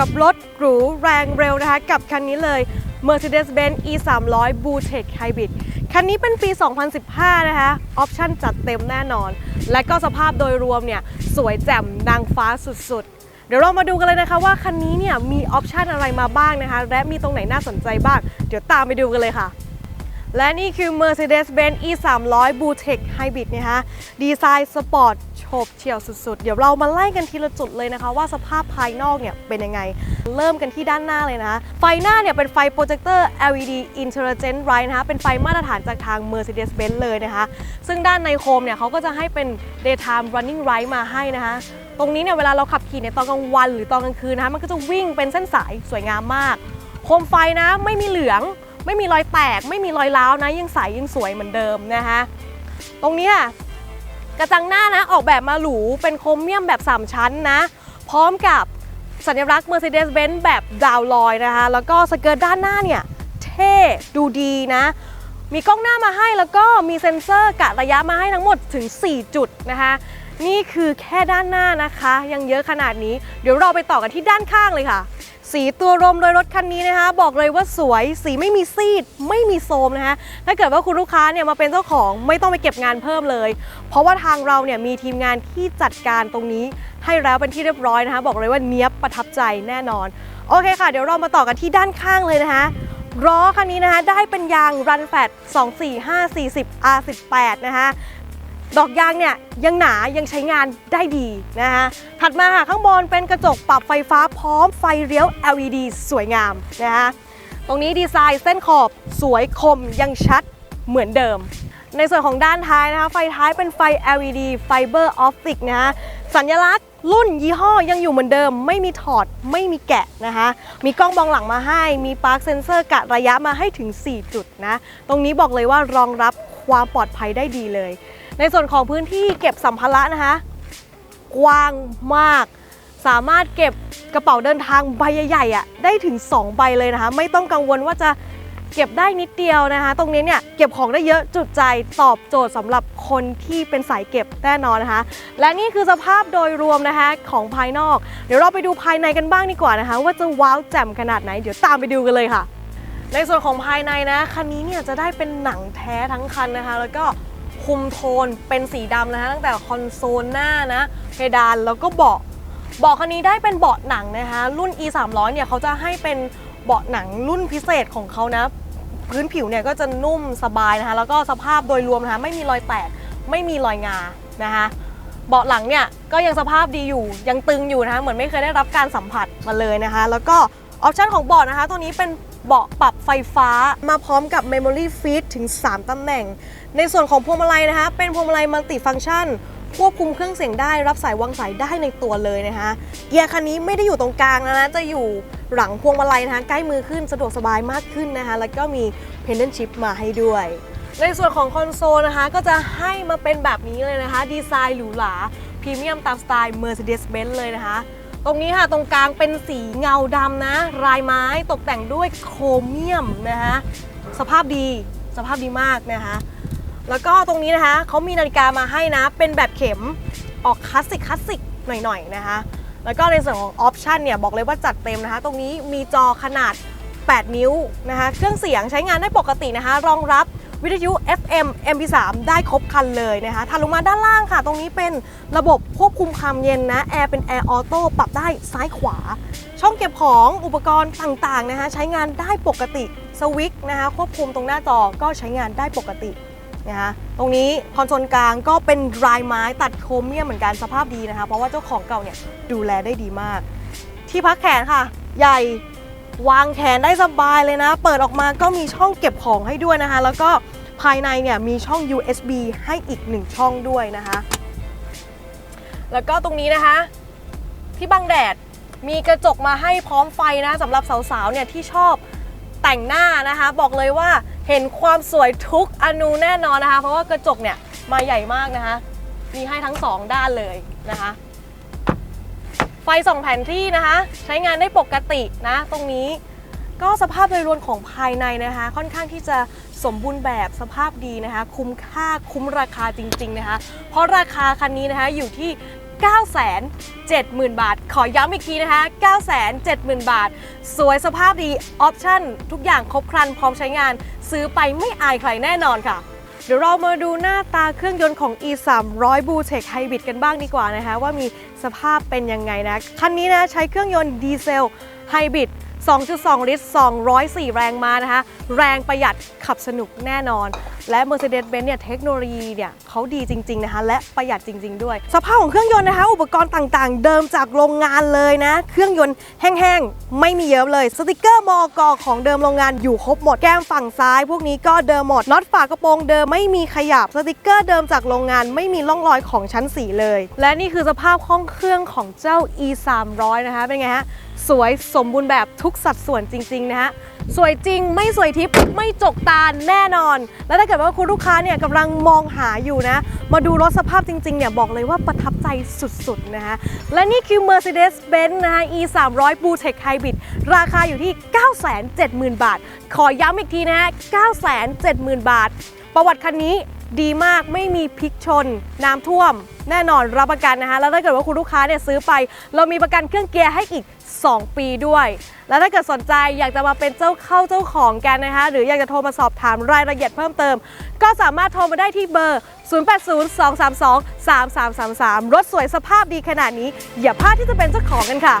กับรถหรูแรงเร็วนะคะ กับคันนี้เลย Mercedes-Benz E 3 0 0 Blue Tech Hybrid คันนี้เป็นปี 2015 นะคะ ออปชั่นจัดเต็มแน่นอน และก็สภาพโดยรวมเนี่ย สวยแจ่มนางฟ้าสุดๆ เดี๋ยวเรามาดูกันเลยนะคะว่าคันนี้เนี่ย มีออปชั่นอะไรมาบ้างนะคะ และมีตรงไหนน่าสนใจบ้าง เดี๋ยวตามไปดูกันเลยค่ะและนี่คือ Mercedes-Benz E 3 0 0 Blue Tech Hybrid นะคะดีไซน์สปอร์ต โฉบเฉี่ยวสุดๆ เดี๋ยวเรามาไล่กันทีละจุดเลยนะคะ ว่าสภาพภายนอกเนี่ยเป็นยังไง เริ่มกันที่ด้านหน้าเลยนะ ไฟหน้าเนี่ยเป็นไฟโปรเจคเตอร์ LED Intelligent Light นะคะ เป็นไฟมาตรฐานจากทาง Mercedes-Benz เลยนะคะ ซึ่งด้านในโคมเนี่ยเขาก็จะให้เป็น daytime running light มาให้นะคะตรงนี้เนี่ยเวลาเราขับขี่ในตอนกลางวันหรือตอนกลางคืนนะคะมันก็จะวิ่งเป็นเส้นสายสวยงามมาก โคมไฟนะไม่มีเหลือง ไม่มีรอยแตก ไม่มีรอยร้าวนะยังใสยังสวยเหมือนเดิมนะคะตรงนี้ กระจังหน้านะออกแบบมาหรูเป็นโครเมียมแบบ 3 ชั้นนะ พร้อมกับสัญลักษณ์ Mercedes-Benz แบบดาวลอยนะคะ แล้วก็สเกิร์ตด้านหน้าเนี่ย เท่ดูดีนะ มีกล้องหน้ามาให้แล้วก็มีเซ็นเซอร์กะระยะมาให้ทั้งหมดถึง 4 จุดนะคะ นี่คือแค่ด้านหน้านะคะ ยังเยอะขนาดนี้ เดี๋ยวเราไปต่อกันที่ด้านข้างเลยค่ะ สีตัวรมโดยรถคันนี้นะคะ บอกเลยว่าสวยสีไม่มีซีด ไม่มีโทมนะคะถ้าเกิดว่าคุณลูกค้าเนี่ยมาเป็นเจ้าของไม่ต้องไปเก็บงานเพิ่มเลย เพราะว่าทางเราเนี่ยมีทีมงานที่จัดการตรงนี้ ให้แล้วเป็นที่เรียบร้อยนะคะ บอกเลยว่าเนี้ยบประทับใจแน่นอนโอเคค่ะ เดี๋ยวเรามาต่อกันที่ด้านข้างเลยนะคะล้อคันนี้นะคะได้เป็นยาง Run Fat 24540 R18 นะคะ ดอกยางเนี่ยยังหนายังใช้งานได้ดีนะคะถัดมาค่ะข้างบนเป็นกระจกปรับไฟฟ้าพร้อมไฟเลี้ยว LED สวยงามนะคะตรงนี้ดีไซน์เส้นขอบสวยคมยังชัดเหมือนเดิม ในส่วนของด้านท้ายนะคะ ไฟท้ายเป็นไฟ LED Fiber Optic นะคะสัญลักษณ์รุ่นยี่ห้อยังอยู่เหมือนเดิม ไม่มีถอดไม่มีแกะนะคะมีกล้องมองหลังมาให้ มีปาร์คเซนเซอร์กะระยะมาให้ถึง 4 จุดนะ ตรงนี้บอกเลยว่ารองรับความปลอดภัยได้ดีเลย ในส่วนของพื้นที่เก็บสัมภาระนะคะ กว้างมาก สามารถเก็บกระเป๋าเดินทางใบใหญ่ๆอะได้ถึง 2 ใบเลยนะคะ ไม่ต้องกังวลว่าจะเก็บได้นิดเดียวนะคะ ตรงนี้เนี่ยเก็บของได้เยอะจุดใจตอบโจทย์สำหรับคนที่เป็นสายเก็บแน่นอนนะคะ และนี่คือสภาพโดยรวมนะคะของภายนอก เดี๋ยวเราไปดูภายในกันบ้างดีกว่านะคะ ว่าจะว้าวแจ่มขนาดไหน เดี๋ยวตามไปดูกันเลยค่ะ ในส่วนของภายในนะคันนี้เนี่ยจะได้เป็นหนังแท้ทั้งคันนะคะ แล้วก็ คุมโทนเป็นสีดำนะคะตั้งแต่คอนโซลหน้านะเพดานแล้วก็เบาะเบาะคันนี้ได้เป็นเบาะหนังนะคะรุ่น e 3 0 0เนี่ยเขาจะให้เป็นเบาะหนังรุ่นพิเศษของเขานะพื้นผิวเนี่ยก็จะนุ่มสบายนะคะแล้วก็สภาพโดยรวมนะคะไม่มีรอยแตกไม่มีรอยงานะคะเบาะหลังเนี่ยก็ยังสภาพดีอยู่ยังตึงอยู่นะคะเหมือนไม่เคยได้รับการสัมผัสมาเลยนะคะ แล้วก็ออปชันของเบาะนะคะ ตัวนี้เป็น เบาะปรับไฟฟ้ามาพร้อมกับ Memory Feed ถึง 3ตำแหน่ง ในส่วนของพวงมาลัยนะคะ เป็นพวงมาลัยมัลติฟังชันควบคุมเครื่องเสียงได้รับสายวางสายได้ในตัวเลยนะคะเกียร์คันนี้ไม่ได้อยู่ตรงกลางนะจะอยู่หลังพวงมาลัยนะคะใกล้มือขึ้นสะดวกสบายมากขึ้นนะคะแล้วก็มี Pendant Chip มาให้ด้วย ในส่วนของคอนโซลนะคะก็จะให้มาเป็นแบบนี้เลยนะคะ ดีไซน์หรูหราพรีเมียมตามสไตล์ Mercedes-Benz เลยนะคะ ตรงนี้ค่ะตรงกลางเป็นสีเงาดำนะ ลายไม้ตกแต่งด้วยโครเมียมนะคะสภาพดีสภาพดีมากนะคะ แล้วก็ตรงนี้นะคะเขามีนาฬิกามาให้นะ เป็นแบบเข็มออกคลาสสิกคลาสสิกหน่อยๆนะคะ แล้วก็ในส่วนของออปชันเนี่ยบอกเลยว่าจัดเต็มนะคะ ตรงนี้มีจอขนาด 8 นิ้วนะคะ เครื่องเสียงใช้งานได้ปกตินะคะ รองรับ วิทยุ FM MP3 ได้ครบคันเลยนะคะถัดลงมาด้านล่างค่ะ ตรงนี้เป็นระบบควบคุมความเย็นนะแอร์เป็นแอร์ออโต้ปรับได้ซ้ายขวา ช่องเก็บของอุปกรณ์ต่างๆนะคะใช้งานได้ปกติสวิตช์นะคะควบคุมตรงหน้าจอก็ใช้งานได้ปกตินะคะตรงนี้คอนโซลกลางก็เป็นรายไม้ตัดโครเมียมเหมือนกันสภาพดีนะคะ เพราะว่าเจ้าของเก่าเนี่ยดูแลได้ดีมาก ที่พักแขนค่ะ ใหญ่ วางแขนได้สบายเลยนะ เปิดออกมาก็มีช่องเก็บของให้ด้วยนะคะ แล้วก็ภายในเนี่ยมีช่อง USB ให้อีกหนึ่งช่องด้วยนะคะ แล้วก็ตรงนี้นะคะ ที่บังแดดมีกระจกมาให้พร้อมไฟนะสำหรับสาวๆเนี่ยที่ชอบแต่งหน้านะคะ บอกเลยว่าเห็นความสวยทุกอนูแน่นอนนะคะ เพราะว่ากระจกเนี่ยมาใหญ่มากนะคะ มีให้ทั้งสองด้านเลยนะคะ ไฟส่องแผนที่นะคะ ใช้งานได้ปกตินะ ตรงนี้ก็สภาพโดยรวมของภายในนะคะ ค่อนข้างที่จะสมบูรณ์แบบสภาพดีนะคะ คุ้มค่าคุ้มราคาจริง ๆนะคะ เพราะราคาคันนี้นะคะอยู่ที่ 970,000 บาท ขอย้ำอีกทีนะคะ 970,000 บาท สวยสภาพดี ออปชั่น ทุกอย่างครบครันพร้อมใช้งาน ซื้อไปไม่อายใครแน่นอนค่ะ ดี๋ยวเรามาดูหน้าตาเครื่องยนต์ของ e 3 0 0 b l u t e c h Hybrid กันบ้างดีกว่านะคะ ว่ามีสภาพเป็นยังไงนะ คันนี้นะใช้เครื่องยนต์ดีเซลไฮบริด 2.2 ลิตร 204 แรงม้านะคะ แรงประหยัดขับสนุกแน่นอน และ Mercedes-Benz เนี่ยเทคโนโลยีเนี่ยเขาดีจริง ๆ นะคะ และประหยัดจริง ๆ ด้วย สภาพของเครื่องยนต์นะคะ อุปกรณ์ต่างๆ เดิมจากโรงงานเลยนะ เครื่องยนต์แห้งๆ ไม่มีเยิ้มเลย สติกเกอร์มอกของเดิมโรงงานอยู่ครบหมด แก้มฝั่งซ้าย พวกนี้ก็เดิมหมดน็อตฝากระโปรงเดิมไม่มีขยับ สติกเกอร์เดิมจากโรงงานไม่มีร่องรอยของชั้นสีเลย และนี่คือสภาพห้องเครื่องของเจ้า e 3 0 0นะคะเป็นไงฮะ สวยสมบูรณ์แบบทุกสัดส่วนจริง ๆ นะฮะ สวยจริงไม่สวยทิพย์ไม่จกตาแน่นอน แล้วถ้าเกิดว่าคุณลูกค้าเนี่ยกำลังมองหาอยู่นะ มาดูรถสภาพจริง ๆ เนี่ย บอกเลยว่าประทับใจสุด ๆ นะคะและนี่คือ Mercedes-Benz นะคะ e 3 0 0 Blue Tech Hybrid ราคาอยู่ที่ 970,000 บาท ขอย้ำอีกทีนะฮะ 970,000 บาท ประวัติคันนี้ดีมากไม่มีพลิกชน น้ำท่วม แน่นอนรับประกันนะคะแล้วถ้าเกิดว่าคุณลูกค้าเนี่ยซื้อไป เรามีประกันเครื่องเกียร์ให้อีก 2 ปีด้วย แล้วถ้าเกิดสนใจอยากจะมาเป็นเจ้าเข้าเจ้าของกันนะคะ หรืออยากจะโทรมาสอบถามรายละเอียดเพิ่มเติม ก็สามารถโทรมาได้ที่เบอร์ 0802323333 รถสวยสภาพดีขนาดนี้ อย่าพลาดที่จะเป็นเจ้าของกันค่ะ